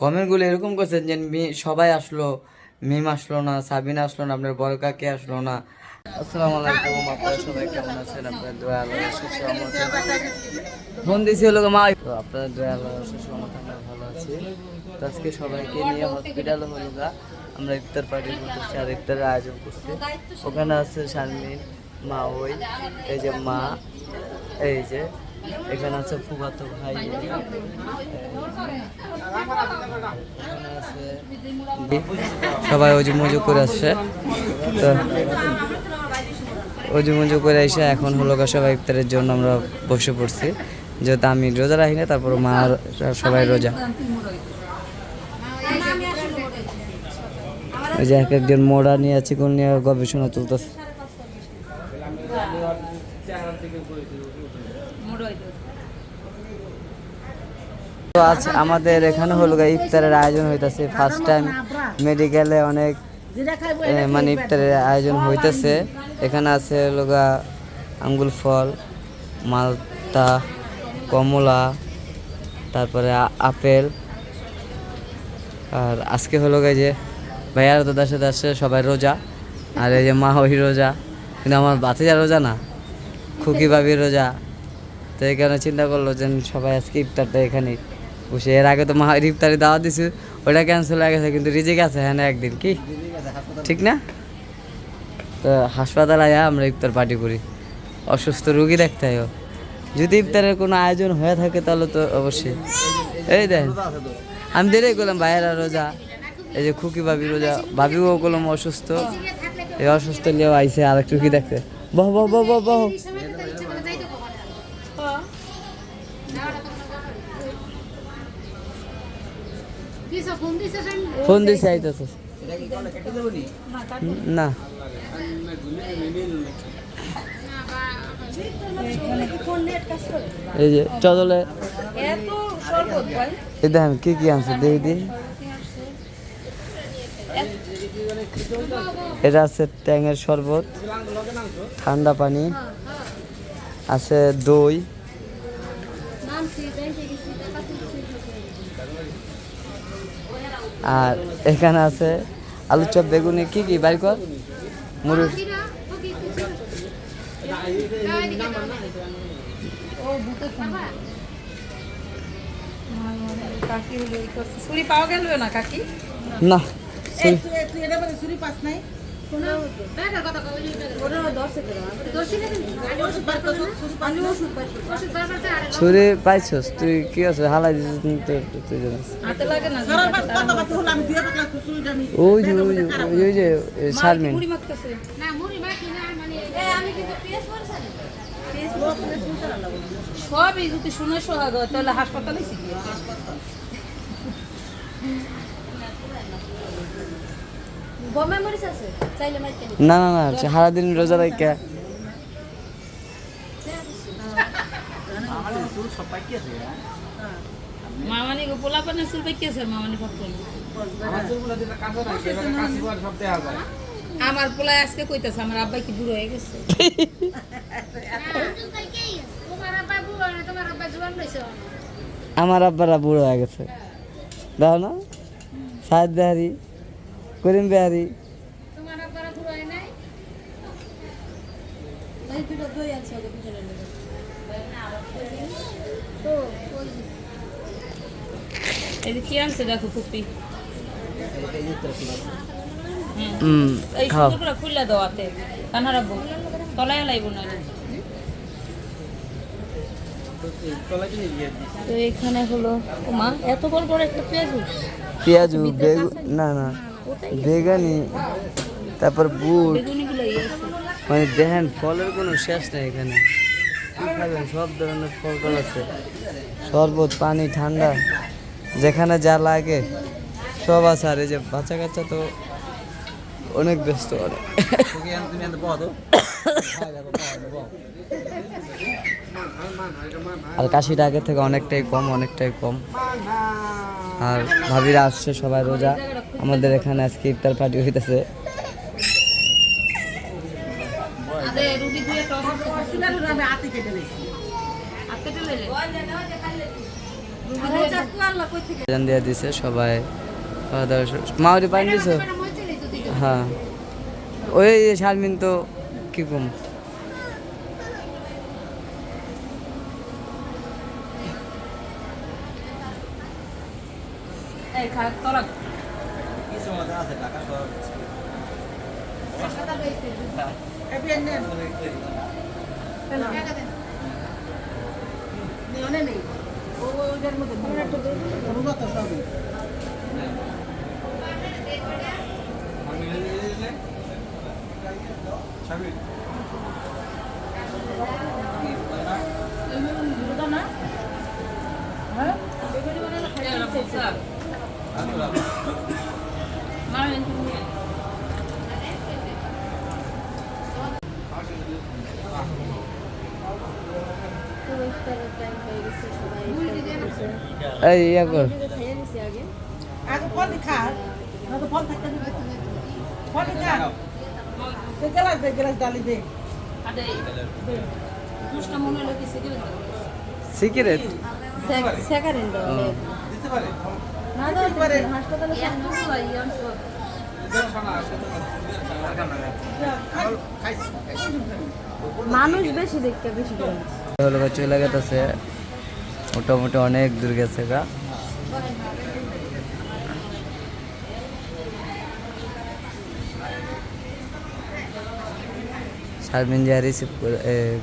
কমেন্টগুলো এরকম করছেন যে সবাই আসলো, মিম আসলো না, সাবিনা আসলো না, আপনার বড় কাকে আসলো না। আসসালামু আলাইকুম, আপনারা সবাই কেমন আছেন? আপনার দোয়া আল্লাহ ফোন দিয়েছি হলো মা। তো আপনার দোয়া আল্লাহ সুসহমত আমরা ভালো আছি। তো আজকে সবাইকে নিয়ে হসপিটালে হলো গা। আমরা ইফতার পার্টি করতেছি, আর ইফতারের আয়োজন করছি। ওখানে আছে শারমিন, মা ওই, এই যে মা, এই যে এখানে আছে ভাই। সবাই অজু মজু করে আসছে। তো অজু মজু করে এসে এখন হলো সবাই ইফতারের জন্য আমরা বসে পড়ছি। যেহেতু আমি রোজা রাখি না, তারপর মা সবাই রোজা। ওই যে এক একজন মোড়া নিয়ে চিকন নিয়ে গবেষণা চলতেছে। তো আজ আমাদের এখানে হলো গা ইফতারের আয়োজন হইতাছে। ফার্স্ট টাইম মেডিকেলে অনেক মানে ইফতারের আয়োজন হইতেছে। এখানে আছে হলো গা আঙ্গুল ফল মালটা কমলা, তারপরে আপেল। আর আজকে হলো গা যে ভাইয়ার দাদার সাথে আসছে সবাই রোজা, আর এই যে মা ওই রোজা। কিন্তু আমার বাতিজা রোজা না, খুকি ভাবি রোজা। তো এই কারণে চিন্তা করল যে সবাই আজকে ইফতারটা এর আগে তো মা ইফতারি দাওয়া দিছি, ওটা ক্যান্সেল হয়ে গেছে, কিন্তু রিজিক আছে হ্যাঁ একদিন, কি? ঠিক না? তো হাসপাতাল আয়া আমরা ইফতার পার্টি করি। অসুস্থ রুগী দেখতে হয় যদি ইফতারের কোনো আয়োজন হয়ে থাকে, তাহলে তো অবশ্যই। এই দেন আমি দেরি করলাম ভাইয়েরা রোজা, এই যে খুকি ভাবি রোজা, ভাবিও করলাম অসুস্থ। এই অসুস্থ নিয়েও আইসে আর একটু কি দেখতে বহ বহ বহ বহ। ফোন দিছে আইতেছে। না? এই যে চদলে। এই দেখেন কি কি আনছে দেখি দি। এটা আছে ট্যাঙের শরবত ঠান্ডা পানি। আছে দই। আর এখানে আছে আলু চপ বেগুনি কি কি? বাইর কর। গেল না ছুরি পাইছস? তুই কি আছে? হালাই দিছিস তুই তুই জানিস হাতে লাগে না। ওই যে ওই যে ওই যে শারমিন সবই যদি শুনে সোহাগ তাহলে হাসপাতালে শিখি গমে না না না সারাদিন রোজা রাখা মামানি গো পোলা পানে চুল পাইকেছে মামানি ফটো আমার পোলায় আজকে কইতাছে আমার আব্বাই কি বুড়ো হয়ে গেছে? আমার আব্বারা বুড়ো হয়ে গেছে। দাও না। সাহেদ বিহারি করিম বিহারি। এই দুটো দই আছে ওকে পিছনে নেবে এই যে কি আনছে দেখো ফুপি? হুম। হুম এই সুন্দর করে খুললা দেওয়াতে কান্না রাখব। তলায় লাইব না তো এখানে হলো মা এত বড় বড় একটা পেঁয়াজ পেঁয়াজু না না। বেগানি তারপর বুট মানে দেখেন ফলের কোনো শেষ নেই এখানে। খাবেন? সব ধরনের ফল টল আছে। শরবত পানি ঠান্ডা যেখানে যা লাগে সব আছে। আর এই যে বাচ্চা কাচ্চা তো অনেক ব্যস্ত অনেক। আর কাশিটা আগের থেকে অনেকটাই কম অনেকটাই কম। আর ভাবিরা আসছে সবাই রোজা। আমাদের এখানে আজকে ইফতার পার্টি হইতেছে। দিয়ে দিছে সবাই। খাওয়া দাওয়া পানি দিছো? হ্যাঁ। ওই শারমিন তো কি কম এই খা তোরা ইফতারের টাইম হয়ে গেছে সবাই ইফতার করতেছে এই ইয়া কর। আগে ফল খা। নয়তো ফল থাকতে দিবে। ফল খা। দে গেলাস দে গেলাস ডালি দে। দুষ্টা মনে হলো কি সিগিল সিগারেট। সেকারেন দাও না দাও পারে। হাসপাতালে ইয়ান তো ভাই ইয়ান মানুষ বেশি দেখতে বেশি করে চলে মোটামুটি অনেক দূর গেছে গা।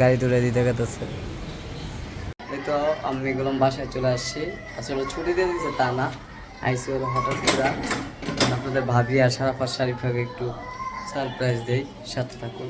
গাড়ি তুলে দিতে এই তো আমি গেলাম বাসায় চলে আসছি। আসলে ছুটি দিয়ে দিচ্ছে তা না। আইসি হলো হঠাৎ আপনাদের ভাবি আর সারাফার শারিফাকে একটু সারপ্রাইজ দেই, সাথে থাকুন।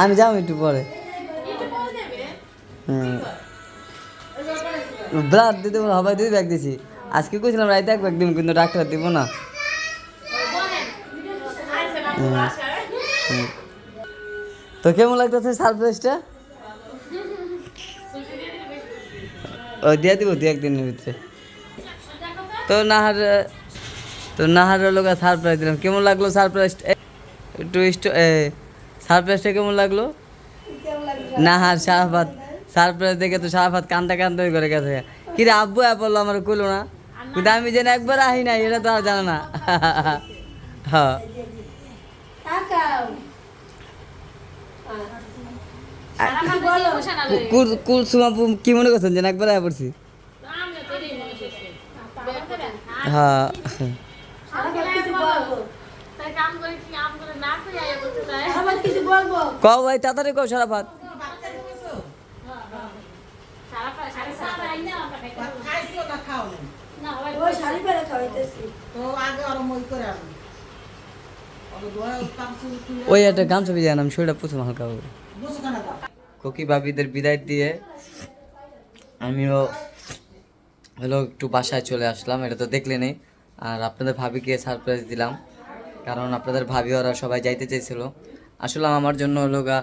আমি যাব একটু পরে। ব্লাড দিতে বলে, হবাই দুই ব্যাগ দিছি। আজকে কইছিলাম রাইতে এক ব্যাগ দিব কিন্তু ডাক্তার দিব না। তো কেমন লাগতেছে সারপ্রাইজটা? ও, দিয়ে দিব দু একদিনের ভিতরে। তো নাহার তো নাহার লোক সারপ্রাইজ দিলাম। কেমন লাগল সারপ্রাইজ একটু সারপ্রাইজটা কেমন লাগল? নাহার সারাফাত সারপ্রাইজ দেখে তো সারাফাত কান্দা কান্দা করে গেছে। কিরে আব্বু অ্যাপ বলল আমার কইলো না। কিন্তু আমি যেন একবার আহি নাই এটা তো আর জানো না। হ্যাঁ না কু- কুল কুল কি মনে করছেন যেন একবার আয়া পড়ছি? হ্যাঁ। আগে দোয়া কাম শুরু তুই ওই একটা গামছা ভিজে আনাম শরীরটা পুছুম হালকা দাও কোকি ভাবিদের বিদায় দিয়ে আমিও হলো একটু বাসায় চলে আসলাম এটা তো দেখলে নেই। আর আপনাদের ভাবিকে সারপ্রাইজ দিলাম কারণ আপনাদের ভাবি ওরা সবাই যাইতে চাইছিল। আসলে আমার জন্য হলো গা,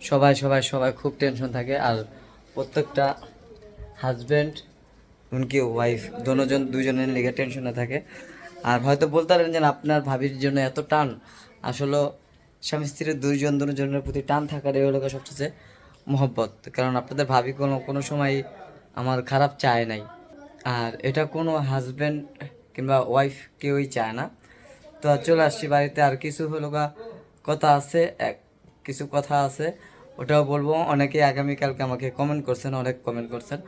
সবাই সবাই সবাই খুব টেনশন থাকে আর প্রত্যেকটা হাজব্যান্ড এমনকি ওয়াইফ দোনোজন দুজনের লেগে টেনশনে থাকে। আর হয়তো বলতে পারেন যে আপনার ভাবির জন্য এত টান। আসলে স্বামী স্ত্রীর দুইজন, দুজনের প্রতি টান থাকার এই হলো সবচেয়ে মহব্বত। কারণ আপনাদের ভাবি কোনো কোনো সময় আমার খারাপ চায় নাই। আর এটা কোনো হাজব্যান্ড কিংবা ওয়াইফ কেউই চায় না। তো চলে আসছি বাড়িতে। আর কিছু হলো গা কথা আছে, এক, কিছু কথা আছে, ওটাও বলব। অনেকেই আগামীকালকে আমাকে কমেন্ট করছেন, অনেক কমেন্ট করছেন।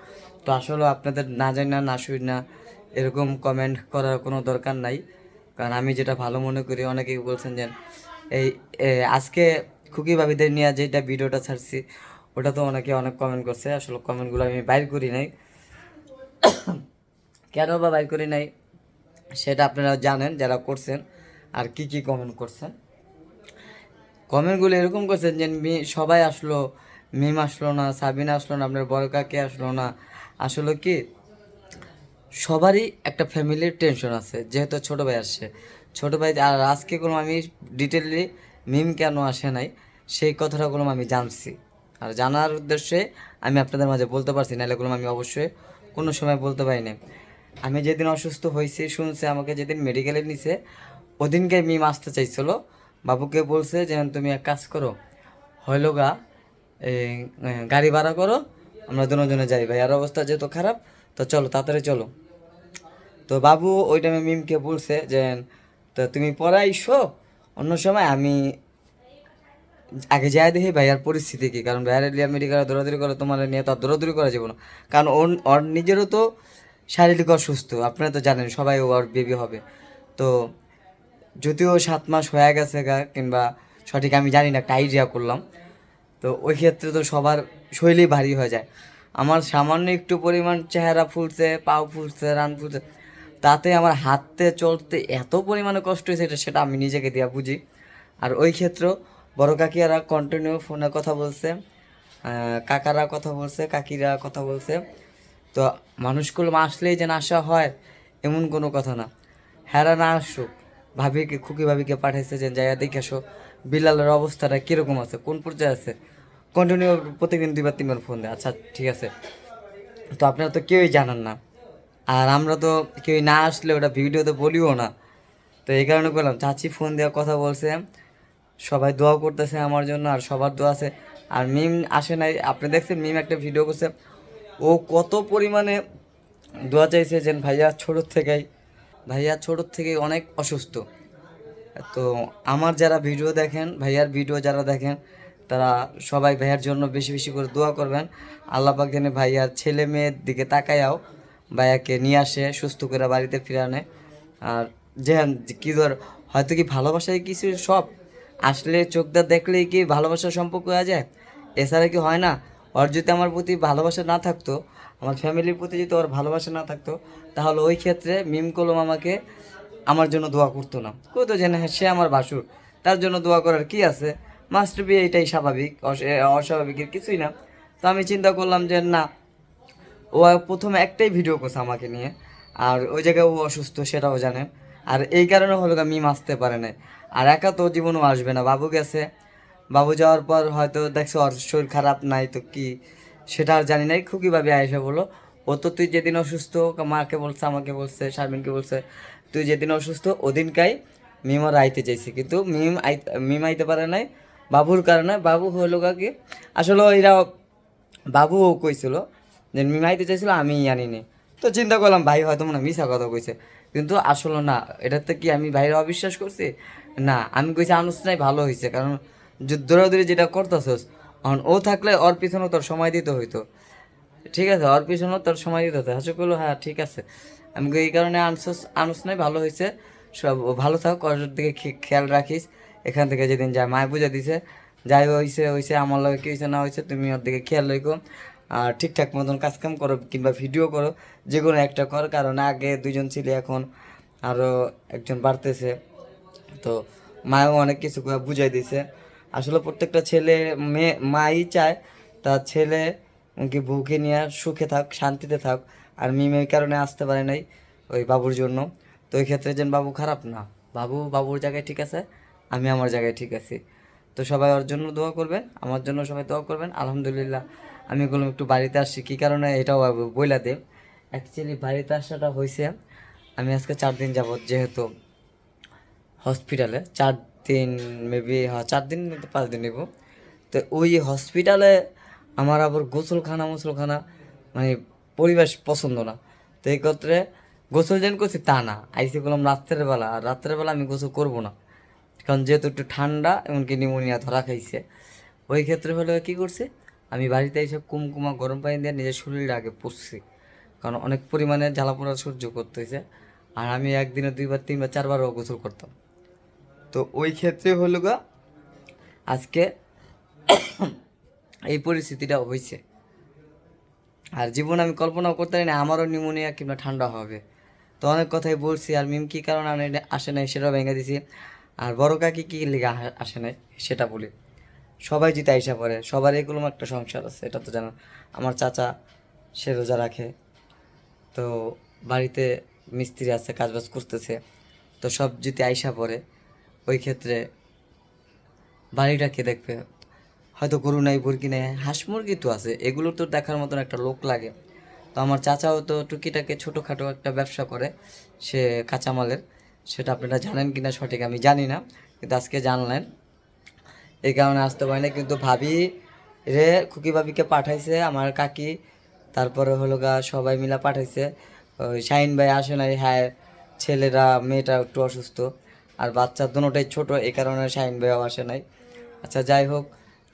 তো আসলে আপনাদের না জানি না না শুই না, এরকম কমেন্ট করার কোনো দরকার নাই। কারণ আমি যেটা ভালো মনে করি, অনেকেই বলছেন যে, এই আজকে খুকি ভাবিদের নিয়ে যেটা ভিডিওটা ছাড়ছি, ওটা তো অনেকে অনেক কমেন্ট করছে। আসলে কমেন্টগুলো আমি বাইর করি নাই। কেন বা বাইর করি নাই, সেটা আপনারা জানেন, যারা করছেন, আর কি কি কমেন্ট করছেন। কমেন্টগুলো এরকম করছেন যে মি- সবাই আসলো, মিম আসলো না, সাবিনা আসলো না, আপনার বড় কাকে আসলো না। আসলে কি, সবারই একটা ফ্যামিলির টেনশন আছে, যেহেতু ছোট ভাই আসছে। ছোট ভাই, আর আজকে কোনো আমি ডিটেললি মিম কেন আসে নাই, সেই কথাটা কোনো আমি জানছি। আর জানার উদ্দেশ্যে আমি আপনাদের মাঝে বলতে পারছি, নাহলে কোনো আমি অবশ্যই কোনো সময় বলতে পারিনি আমি যেদিন অসুস্থ হয়েছি, শুনছে আমাকে যেদিন মেডিকেলে নিছে, ওদিনকে মিম আসতে চাইছিল বাবুকে বলছে যে, তুমি এক কাজ করো। হইল গা গাড়ি ভাড়া করো, আমরা দুজনে যাই ভাই। আর অবস্থা যেহেতু খারাপ, তো চলো, তাড়াতাড়ি চলো। তো বাবু ওই টাইমে মিমকে বলছে যে, তো তুমি আইসো, অন্য সময় আমি আগে যাই দেখি ভাইয়ার পরিস্থিতি কি? কারণ ভাইয়ার লিয়া মেডিকেলে দৌড়াদৌড়ি করে, তোমার নিয়ে তো আর দৌড়াদৌড়ি করা যাবে না। কারণ ওর নিজেরও তো শারীরিক অসুস্থ, আপনারা তো জানেন, সবাই ওর বেবি হবে। তো যদিও সাত মাস হয়ে গেছে গা, কিংবা সঠিক আমি জানি না একটা আইডিয়া করলাম। তো ওই ক্ষেত্রে তো সবার শৈলী ভারী হয়ে যায়। আমার সামান্য একটু পরিমাণ চেহারা ফুলছে পাও ফুলছে রান ফুলছে তাতে আমার হাঁটতে, চলতে এত পরিমাণে কষ্ট হয়েছে এটা, সেটা আমি নিজেকে দিয়া বুঝি। আর ওই ক্ষেত্রেও বড় কাকিয়ারা কন্টিনিউ ফোনে কথা বলছে কাকারা কথা বলছে, কাকিরা কথা বলছে। তো মানুষগুলো আসলেই যেন আসা হয়, এমন কোনো কথা না। হেরা না আসুক ভাবিকে, খুকি ভাবিকে পাঠাইছে যে জায়গা দেখে আসো, বিলালের অবস্থাটা কীরকম আছে, কোন পর্যায়ে আছে? কন্টিনিউ প্রতিদিন দুইবার, তিনবার ফোন দেয়। আচ্ছা ঠিক আছে। তো আপনারা তো কেউই জানান না। আর আমরা তো কেউই না আসলে ওটা ভিডিওতে বলিও না। তো এই কারণে বললাম, চাচি ফোন দেওয়া কথা বলছে, সবাই দোয়া করতেছে আমার জন্য, আর সবার দোয়া আছে। আর মিম আসে নাই, আপনি দেখছেন মিম একটা ভিডিও করছে, ও কত পরিমাণে দোয়া চাইছে যে ভাইয়া ছোটোর থেকেই ভাইয়া ছোটোর থেকেই অনেক অসুস্থ। তো আমার যারা ভিডিও দেখেন, ভাইয়ার ভিডিও যারা দেখেন, তারা সবাই ভাইয়ার জন্য বেশি বেশি করে দোয়া করবেন। আল্লাহ পাক যেন ভাইয়ার ছেলে মেয়ের দিকে তাকায়াও, ভাইয়াকে নিয়ে আসে, সুস্থ করে বাড়িতে ফিরে আনে। আর যে কি ধর, হয়তো কি ভালোবাসায় কিছু সব আসলে চোখটা দেখলেই কি ভালোবাসার সম্পর্ক হয়ে যায়? এছাড়া কি হয় না? ওর যদি আমার প্রতি ভালোবাসা না থাকতো আমার ফ্যামিলির প্রতি যদি ওর ভালোবাসা না থাকতো, তাহলে ওই ক্ষেত্রে মিম কলম আমাকে আমার জন্য দোয়া করতো না। কইতো যে না সে আমার বাসুর। তার জন্য দোয়া করার কি আছে? মাস্টার বি এটাই স্বাভাবিক অস্বাভাবিকের কিছুই না। তো আমি চিন্তা করলাম যে, না, ও প্রথমে একটাই ভিডিও করছে আমাকে নিয়ে, আর ওই জায়গায় ও অসুস্থ, সেটাও জানে। আর এই কারণে হলো মিম আসতে পারে না আর একা তো জীবনও আসবে না। বাবু গেছে। বাবু যাওয়ার পর হয়তো দেখছ ওর শরীর খারাপ, নাই তো কি? সেটা জানি নাই খুকিভাবে আয়েসা বলো ও তো তুই যেদিন অসুস্থ, মাকে বলছে, আমাকে বলছে, শারমিনকে বলছে, তুই যেদিন অসুস্থ, ওদিনকাই মিম আর আইতে চাইছে। কিন্তু মিম আই, মিম আইতে পারে নাই, বাবুর কারণে, বাবু হলো গা কি, আসলে এরা বাবুও কইছিল যে মিম আইতে চাইছিল আমি আনিনি তো চিন্তা করলাম, ভাই হয়তো মনে মিশা কথা কইছে। কিন্তু আসলে না, এটাতে কি আমি ভাইয়ের অবিশ্বাস করছি? না, আমি কইছি, আনুস ভালো হয়েছে কারণ যে- দৌড়াদৌড়ি যেটা করতেছস এখন ও থাকলে ওর পিছনেও তোর সময় দিতে হইতো। ঠিক আছে, ওর পিছনেও তোর সময় দিতে হতো হাসু করল হ্যাঁ ঠিক আছে। আমি এই কারণে আনসস, আনুস নাই, ভালো হয়েছে সব ভালো থাক, ওর দিকে খেয়াল রাখিস। এখান থেকে যেদিন যায়, মায় বুঝে দিছে, যাই হয়েছে হয়েছে আমার লগে কি হয়েছে না হয়েছে তুমি ওর দিকে খেয়াল রেখো আর ঠিকঠাক মতন কাজকাম করো কিংবা ভিডিও করো যে কোনো একটা কর, কারণ আগে দুজন ছিলে, এখন আরও একজন বাড়তেছে। তো মায়ও অনেক কিছু বুঝাই দিছে। আসলে প্রত্যেকটা ছেলে, মেয়ে, মাই চায় তার ছেলে কি বউকে নিয়ে সুখে থাক, শান্তিতে থাক, আর মিমের কারণে আসতে পারে নাই ওই বাবুর জন্য। তো ওই ক্ষেত্রে যেন বাবু খারাপ না। বাবু, বাবুর জায়গায় ঠিক আছে, আমি আমার জায়গায় ঠিক আছি। তো সবাই ওর জন্য দোয়া করবেন, আমার জন্য সবাই দোয়া করবেন। আলহামদুলিল্লাহ, আমি বললাম একটু বাড়িতে আসছি, কী কারণে এটাও বইলা দেব অ্যাকচুয়ালি বাড়িতে আসাটা হয়েছে আমি আজকে চার দিন যাবত যেহেতু হসপিটালে চার দিন মেবি হ্যাঁ চার দিন পাঁচ দিন নেব। তো ওই হসপিটালে আমার আবার গোসলখানা, মুসলখানা মানে পরিবেশ পছন্দ না। তো এই ক্ষেত্রে গোসল যেন করছি তা না। আইসি করলাম রাত্রের বেলা, আর রাত্রের বেলা আমি গোসল করব না। কারণ যেহেতু একটু ঠান্ডা, এমনকি নিউমোনিয়া ধরা খাইছে। ওই ক্ষেত্রে হলে কী করছে, আমি বাড়িতে এইসব কুমকুমা, গরম পানি দিয়ে নিজের শরীরটা আগে পুষছি। কারণ অনেক পরিমাণে জ্বালাপোড়া সহ্য করতেছে। আর আমি একদিনে দুইবার, তিনবার, চারবারও গোসল করতাম। তো ওই ক্ষেত্রে হলো গা, আজকে এই পরিস্থিতিটা হয়েছে আর জীবন আমি কল্পনাও করতে পারি না, আমারও নিউমোনিয়া কিংবা ঠান্ডা হবে। তো অনেক কথাই বলছি, আর মিম কী কারণে আসে নাই সেটাও ভেঙে দিছি। আর বড় কাকি কী লেগে আসে নাই সেটা বলি। সবাই জিতে আইসা পড়ে, সবার এগুলো একটা সংসার আছে, এটা তো জানো। আমার চাচা, সে রোজা রাখে। তো বাড়িতে মিস্ত্রি আছে, কাজবাজ করতেছে। তো সব যদি আইসা পড়ে। ওই ক্ষেত্রে বাড়িটা কে দেখবে? হয়তো গরু নাই, মুরগি নেই, হাঁস মুরগি তো আছে, এগুলো তো দেখার মতন একটা লোক লাগে। তো আমার চাচাও তো টুকিটাকে ছোটোখাটো একটা ব্যবসা করে, সে কাঁচামালের, সেটা আপনারা জানেন কিনা সঠিক আমি জানি না, কিন্তু আজকে জানলেন। এই কারণে আসতে পারি না কিন্তু ভাবি রে, খুকি ভাবিকে পাঠাইছে, আমার কাকি, তারপরে হলো গা সবাই মিলা পাঠাইছে। ওই শাহিন ভাই আসে নাই হ্যাঁ ছেলেরা, মেয়েটা একটু অসুস্থ। আর বাচ্চা দুটোটাই ছোট, এ কারণে সাইন ভাইও আসে নাই। আচ্ছা যাই হোক,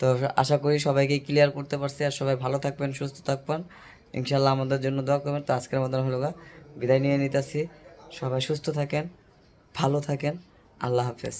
তো আশা করি সবাইকে ক্লিয়ার করতে পারছি আর সবাই ভালো থাকবেন, সুস্থ থাকবেন। ইনশাল্লাহ আমাদের জন্য দোয়া করবেন। তো আজকের মতন হলো বিদায় নিয়ে নিতেছি। সবাই সুস্থ থাকেন, ভালো থাকেন। আল্লাহ হাফেজ।